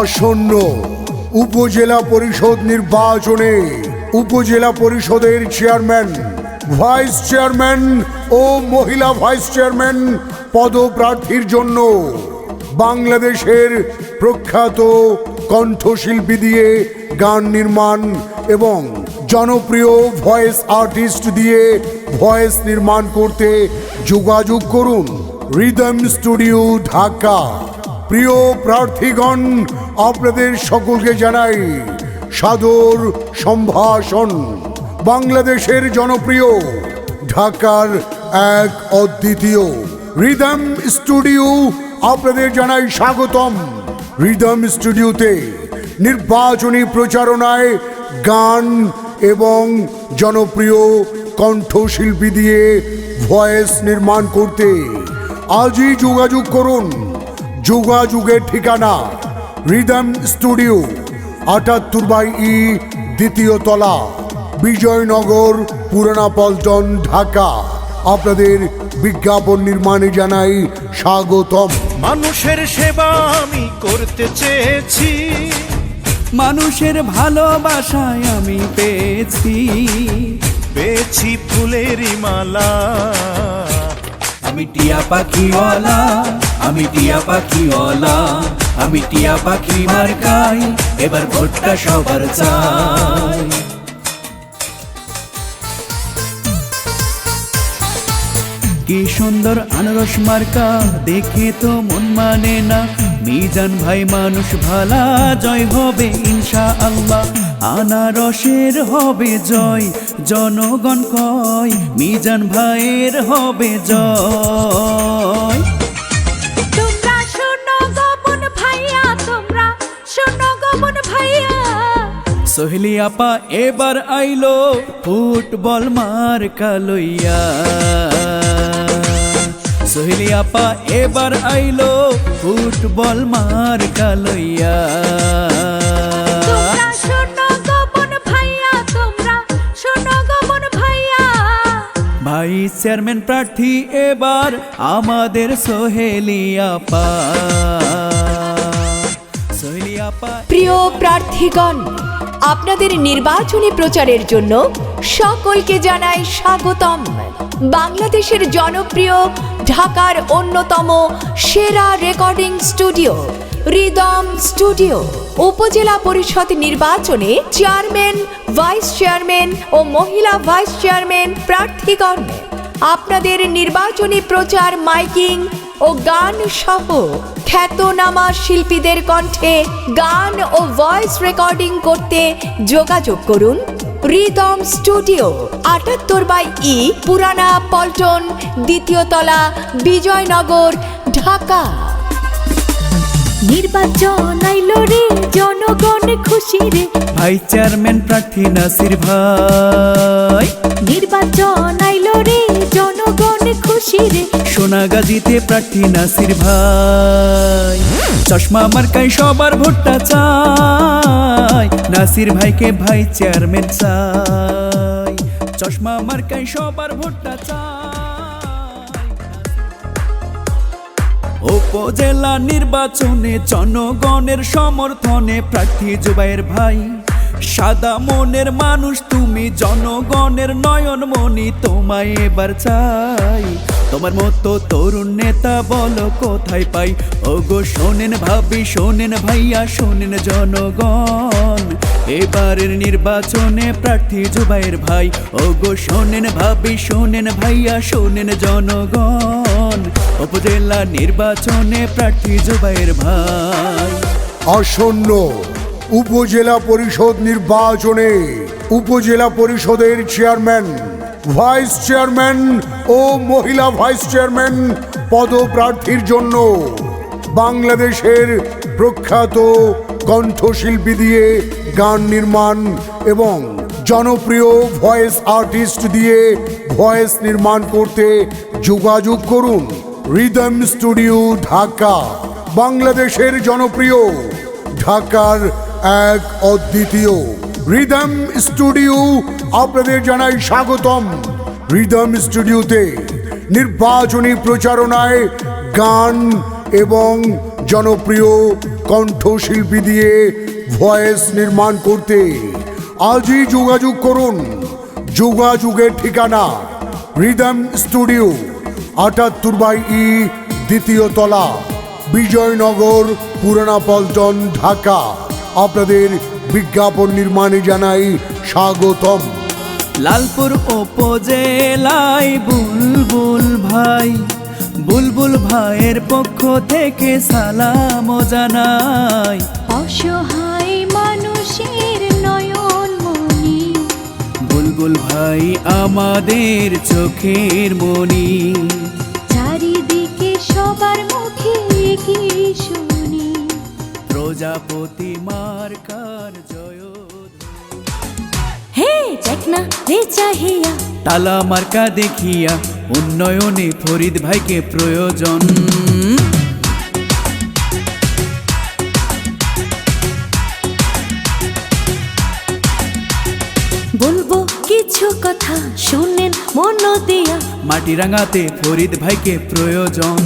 আসন্ন উপজেলা পরিষদ নির্বাচনে উপজেলা পরিষদের চেয়ারম্যান, ভাইস চেয়ারম্যান ও মহিলা ভাইস চেয়ারম্যান পদপ্রার্থীর জন্য বাংলাদেশের প্রখ্যাত কণ্ঠশিল্পী দিয়ে গান নির্মাণ এবং জনপ্রিয় ভয়েস আর্টিস্ট দিয়ে ভয়েস নির্মাণ করতে যোগাযোগ করুন। রিদম স্টুডিও ঢাকা প্রিয় প্রার্থীগণ, আপনাদের সকলকে জানাই সাদর সম্ভাষণ। বাংলাদেশের জনপ্রিয় ঢাকার এক অদ্বিতীয়। রিদম স্টুডিও আপনাদের জানাই স্বাগতম। রিদম স্টুডিওতে নির্বাচনী প্রচারণায় গান এবং জনপ্রিয় কণ্ঠশিল্পী দিয়ে ভয়েস নির্মাণ করতে আজই যোগাযোগ করুন। যোগাযোগের ঠিকানা রিদম স্টুডিও আটাত্তর বাই ই দ্বিতীয় তলা বিজয়নগর পুরানা পল্টন ঢাকা। আপনাদের বিজ্ঞাপন নির্মাণে জানাই স্বাগতম। মানুষের সেবা আমি করতে চেয়েছি। মানুষের ভালোবাসায় আমি পেয়েছি। পেয়েছি ফুলেরই মালা। আমি টিয়া পাখিওয়ালা, আমি টিয়া পাখিওয়ালা, আমি টিয়া পাখি মার্কাই, এবার ভোটটা সবার চাই। কি সুন্দর আনারস মার্কা, দেখে তো মন মানে না। মিজান ভাই মানুষ ভালা জয় হবে ইনশা আল্লাহ আনারসের হবে জয় জনগণ কয় মিজান ভাইয়ের হবে জয়। তোমরা শোনো গোপন ভাইয়া তোমরা শোনো গোপন ভাইয়া। সোহেলি আপা এবার আইলো ফুটবল মার কালইয়া সোহেলি আপা এবার আইলো ফুটবল মার কালইয়া। ভাই চেয়ারম্যান প্রার্থী এবার আমাদের সোহেলি আপা প্রিয় প্রার্থীগণ আপনাদের নির্বাচনী প্রচারের জন্য সকলকে জানাই স্বাগতম। বাংলাদেশের জনপ্রিয়, ঢাকার অন্যতম সেরা রেকর্ডিং স্টুডিও, রিদম স্টুডিও। উপজেলা পরিষদ নির্বাচনে চেয়ারম্যান, ভাইস চেয়ারম্যান ও মহিলা ভাইস চেয়ারম্যান প্রার্থীগণ। আপনাদের নির্বাচনী প্রচার, মাইকিং ও গান সহ খ্যাতনামা শিল্পীদের কণ্ঠে গান ও ভয়েস রেকর্ডিং করতে যোগাযোগ করুন রিদম স্টুডিও আটাত্তর বাই ই পুরানা পল্টন দ্বিতীয় তলা বিজয়নগর ঢাকা। নির্বাচন আইলো রে জনগণ খুশি রে। ভাই চেয়ারম্যান প্রার্থী নাসির ভাই। নির্বাচন আইলো রে জনগণ খুশি রে। প্রার্থী নাসির ভাই। চশমা মার্কাই সবার ভোটটা চাই। নাসির ভাইকে ভাই চেয়ারম্যান চাই। চশমা সবার ভোটটা চাই। উপজেলা নির্বাচনে জনগণের সমর্থনে প্রার্থী জুবাইর ভাই। সাদা মনের মানুষ, তুমি জনগণের নয়ন মনি তোমায় এবার চাই। তোমার মতো তরুণ নেতা বলো, কোথায় পাই? ওগো, শোনেন ভাবি, শোনেন ভাইয়া, শোনেন জনগণ। এবারের নির্বাচনে প্রার্থী জুবাইর ভাই, ওগো, শোনেন ভাবি, শোনেন ভাইয়া, শোনেন জনগণ। উপজেলা নির্বাচনে প্রার্থী জুবাইর ভাই। আসন্ন উপজেলা পরিষদ নির্বাচনে উপজেলা পরিষদের চেয়ারম্যান, ভাইস চেয়ারম্যান ও মহিলা ভাইস চেয়ারম্যান পদপ্রার্থীর জন্য বাংলাদেশের প্রখ্যাত কণ্ঠশিল্পী দিয়ে গান নির্মাণ এবং জনপ্রিয় ভয়েস আর্টিস্ট দিয়ে ভয়েস নির্মাণ করতে যোগাযোগ করুন। রিদম স্টুডিও ঢাকা, বাংলাদেশের জনপ্রিয় ঢাকার এক অদ্বিতীয় রিদম স্টুডিও আপনাদের জানাই স্বাগতম। রিদম স্টুডিওতে নির্বাচনী প্রচারণায় গান এবং জনপ্রিয় কণ্ঠশিল্পী দিয়ে ভয়েস নির্মাণ করতে আজই যোগাযোগ করুন। যোগাযোগের ঠিকানা রিদম স্টুডিও, আটাত্তর বাই ই, দ্বিতীয় তলা, বিজয়নগর, পুরানা পল্টন, ঢাকা। আপনাদের বিজ্ঞাপন নির্মাণে জানাই স্বাগতম। লালপুর উপজেলায় বুলবুল ভাই বুলবুল ভাইয়ের পক্ষ থেকে সালাম জানাই। অসহায় মানুষের নয়ন মনি বুলবুল ভাই আমাদের চোখের মনি চারিদিকে সবার মুখে কি শুনি। প্রজাপতি দেখ না রে চাহিয়া। তালা মার্কা দেখিয়া উন্নয়নে ফরিদ ভাইকে প্রয়োজন। বলব কিছু কথা শুনেন মন দিয়া। মাটি রাঙাতে ফরিদ ভাইকে প্রয়োজন।